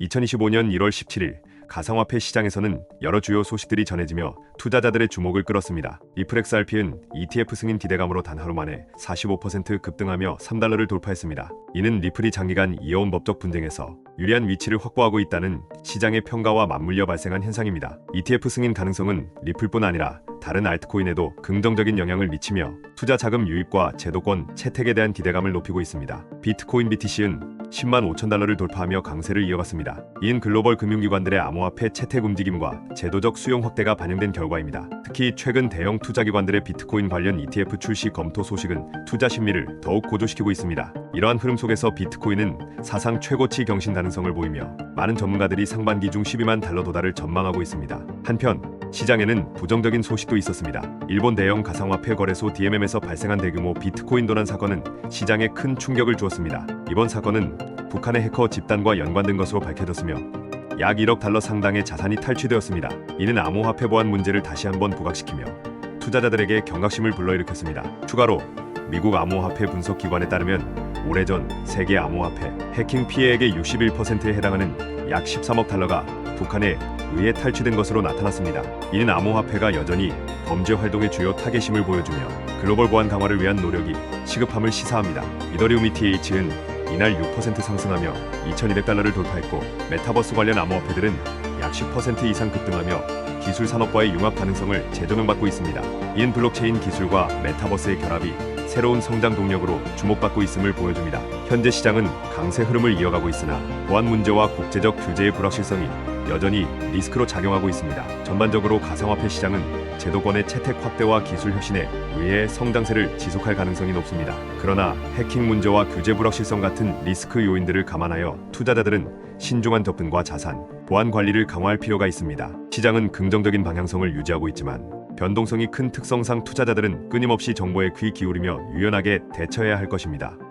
2025년 1월 17일 가상화폐 시장에서는 여러 주요 소식들이 전해지며 투자자들의 주목을 끌었습니다. 리플렉스 RP는 ETF 승인 기대감으로 단 하루 만에 45% 급등하며 3달러를 돌파했습니다. 이는 리플이 장기간 이어온 법적 분쟁에서 유리한 위치를 확보하고 있다는 시장의 평가와 맞물려 발생한 현상입니다. ETF 승인 가능성은 리플뿐 아니라 다른 알트코인에도 긍정적인 영향을 미치며 투자 자금 유입과 제도권 채택에 대한 기대감을 높이고 있습니다. 비트코인 BTC는 10만 5천 달러를 돌파하며 강세를 이어갔습니다. 이는 글로벌 금융기관들의 암호화폐 채택 움직임과 제도적 수용 확대가 반영된 결과입니다. 특히 최근 대형 투자기관들의 비트코인 관련 ETF 출시 검토 소식은 투자 심리를 더욱 고조시키고 있습니다. 이러한 흐름 속에서 비트코인은 사상 최고치 경신 가능성을 보이며 많은 전문가들이 상반기 중 12만 달러 도달을 전망하고 있습니다. 한편 시장에는 부정적인 소식도 있었습니다. 일본 대형 가상화폐 거래소 DMM에서 발생한 대규모 비트코인 도난 사건은 시장에 큰 충격을 주었습니다. 이번 사건은 북한의 해커 집단과 연관된 것으로 밝혀졌으며 약 1억 달러 상당의 자산이 탈취되었습니다. 이는 암호화폐 보안 문제를 다시 한번 부각시키며 투자자들에게 경각심을 불러일으켰습니다. 추가로 미국 암호화폐 분석 기관에 따르면 오래전 세계 암호화폐 해킹 피해액의 61%에 해당하는 약 13억 달러가 북한에 의해 탈취된 것으로 나타났습니다. 이는 암호화폐가 여전히 범죄 활동의 주요 타겟임을 보여주며 글로벌 보안 강화를 위한 노력이 시급함을 시사합니다. 이더리움 ETH는 이날 6% 상승하며 2,200달러를 돌파했고 메타버스 관련 암호화폐들은 약 10% 이상 급등하며 기술 산업과의 융합 가능성을 재조명받고 있습니다. 이는 블록체인 기술과 메타버스의 결합이 새로운 성장 동력으로 주목받고 있음을 보여줍니다. 현재 시장은 강세 흐름을 이어가고 있으나 보안 문제와 국제적 규제의 불확실성이 여전히 리스크로 작용하고 있습니다. 전반적으로 가상화폐 시장은 제도권의 채택 확대와 기술 혁신에 의해 성장세를 지속할 가능성이 높습니다. 그러나 해킹 문제와 규제 불확실성 같은 리스크 요인들을 감안하여 투자자들은 신중한 접근과 자산, 보안 관리를 강화할 필요가 있습니다. 시장은 긍정적인 방향성을 유지하고 있지만 변동성이 큰 특성상 투자자들은 끊임없이 정보에 귀 기울이며 유연하게 대처해야 할 것입니다.